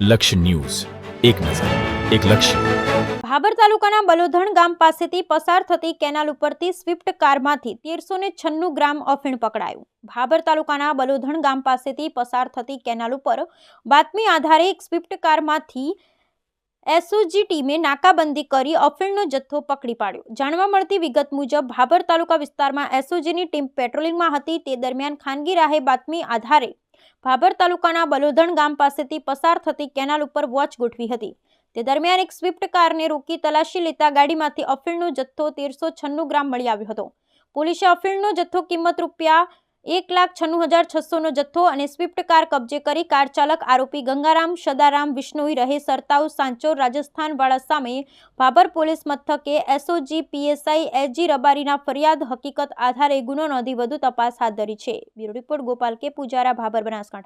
લક્ષ્ય ન્યૂઝ. એક નજર, એક લક્ષ્ય. ભાબર તાલુકાના બલોધણ ગામ પાસેથી પસાર થતી કેનાલ ઉપરથી સ્વિફ્ટ કારમાંથી તેરસો ને છન્નું ગ્રામ અફીણ પકડાયું. ભાબર તાલુકાના બલોધણ ગામ પાસેથી પસાર થતી કેનાલ ઉપર બાતમી આધારે એક સ્વિફ્ટ કારમાંથી એસઓજી ટીમે નાકાબંધી કરી અફીણનો જથ્થો પકડી પાડ્યો. જાણવા મળતી વિગત મુજબ, ભાભર તાલુકા વિસ્તારમાં એસઓજીની ટીમ પેટ્રોલિંગમાં હતી. તે દરમિયાન ખાનગી રાહે બાતમી આધારે ભાભર તાલુકાના બલોધણ ગામ પાસેથી પસાર થતી કેનાલ ઉપર વોચ ગોઠવી હતી. તે દરમિયાન એક સ્વિફ્ટ કારને રોકી તલાશી લેતા ગાડીમાંથી અફીણનો જથ્થો તેરસો છન્નું ગ્રામ મળી આવ્યો હતો. પોલીસે અફીણનો જથ્થો કિંમત રૂપિયા એક લાખ છન્નું હજાર છસોનો જથ્થો અને સ્વિફ્ટ કાર કબજે કરી કાર ચાલક આરોપી ગંગારામ, સદારામ, વિષ્ણોઈ રહે સરતાઉ સાંચોર રાજસ્થાન વાળા સામે ભાભર પોલીસ મથકે એસઓજી પીએસઆઈ એસજી રબારીના ફરિયાદ હકીકત આધારે ગુનો નોંધી વધુ તપાસ હાથ ધરી છે. બ્યુરો રિપોર્ટ ગોપાલ કે. પૂજારા, ભાભર બનાસકાંઠા.